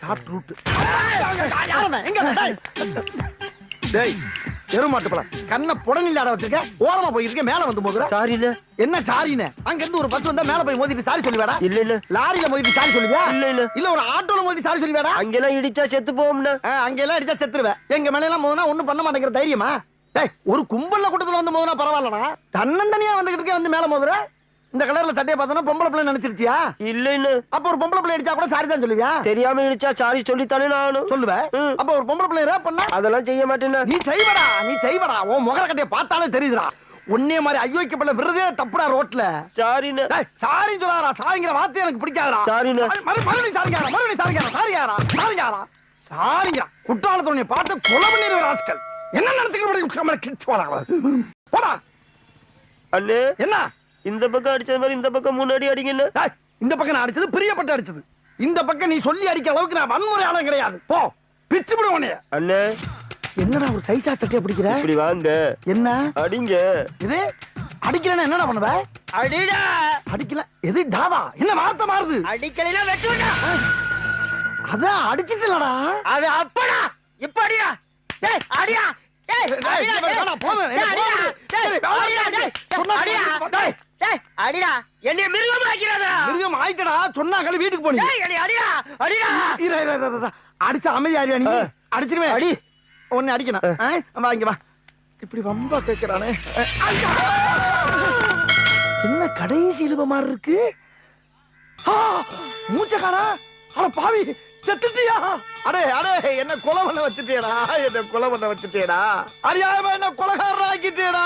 Short route எங்க டேய். எருமாட்டு பழம். கண்ணை புடனில்லாட வச்சிருக்க. ஓரமா போயிருக்க மேல வந்து மோதுற. சாரிண்ணே. என்ன சாரின்னு அங்க இருந்து ஒரு பஸ் வந்தா மேல போய் மோதிட்டு சாரி சொல்லுவேடா. இல்ல இல்ல. லாரியில மோதிட்டு சாரி சொல்லுவியா? இல்ல இல்ல. இல்ல ஒரு ஆட்டோல மோதிட்டு சாரி சொல்லுவேடா அங்கெல்லாம் இடிச்சா செத்து போவோம்ண்ணே. அங்க எல்லாம் அடிச்சா செத்துருவேன் எங்க மேல எல்லாம் மோதினா ஒண்ணும் பண்ண மாட்டேங்கிற தைரியமா? டேய் ஒரு கும்பல்ல கூட்டத்துல வந்து மோதினா பரவாயில்லடா. தன்னந்தனியா வந்துகிட்டு வந்து மேல மோதுற? இந்த கலர்ல சட்டையை பார்த்தோன்னா பொம்பளை பிள்ளை நினைச்சிருச்சியா? இல்லைன்னு அப்ப ஒரு பொம்பளை பிள்ளை அடிச்சா கூட சாரி தான் சொல்லுவியா? தெரியாம இடிச்சா சாரி சொல்லித்தானே நானும். சொல்லுவ? ம். அப்ப ஒரு பொம்பளை பிள்ளை ரேப் பண்ணா? அதெல்லாம் செய்ய மாட்டேண்ணே நீ செய்வடா நீ செய்வடா. உன் முகர கட்டைய பார்த்தாலே தெரியுதுடா. உன்னே மாதிரி ஐயோக்கு பிள்ளை விருதே தப்புடா ரோட்ல. டேய், சாரி சொல்லாரா சாரிங்கிற வார்த்தை எனக்கு பிடிக்காதடா. மறு- மறுபடியும் சாரிங்காரா மறுபடியும் சாரிங்காரா சாரிங்காரா சாரிங்காரா சாரிங்கா குற்றாலத்தோட பார்த்து கொலை பண்ணிடுற ஆட்கள். என்ன வராங்க போடா. அண்ணே. என்ன? இந்த பக்கம் அடிச்சது மாதிரி இந்த பக்கம் முன்னாடி அடிங்கண்ணே டேய், இந்த பக்கம் நான் அடிச்சது பிரியப்பட்டு அடிச்சது. இந்த பக்கம் நீ சொல்லி அடிக்கிற அளவுக்கு நான் வன்முறையாளம் கிடையாது. போ பிச்சு விடுவோனே அண்ணே. என்னடா ஒரு சைஸா தட்டிய பிடிக்கிற? இப்படி வாங்க. என்ன? அடிங்க. இது? அடிக்கலன்னா என்னடா பண்ணுவ? அடிடா. அடிக்கல. எது டாவா? என்ன வார்த்தை மாறுது? அடிக்கலாம் வெட்டுடா அதான் அடிச்சிட்டலடா அது அப்படா. இப்ப அடியா டேய் அடியா. டேய் டேய், அடிடா டேய், வேணாம், போதும், டேய், எனக்கு அடிடா. போதும். டேய் டேய், வேணாம், அடிடா டேய். சொன்னா அடிடா. கேளு, டேய். அடிடா. என்னைய மிருகம் ஆக்கிறதா மிருகம் ஆயிட்டடா. சொன்னா கழி வீட்டுக்கு போனீங்க. என்னைய அடிடா அடிடா. இரு, இரு, இரு. அடிச்ச நீ. அடி. ஒன்னு அடிக்கணும். ஆ? வா இங்க வா. இப்படி வம்பா கேக்குறானே! என்ன கடைசி இழுவ மாதிரி இருக்கு? மூச்சக்காரா அட பாவி செத்துட்டியா? அடே அடே என்ன கொலை பண்ண வச்சுட்டேடா என்ன கொலை பண்ண வச்சுட்டேடா அறியாம என்ன கொலகாரன் ஆக்கிட்டேடா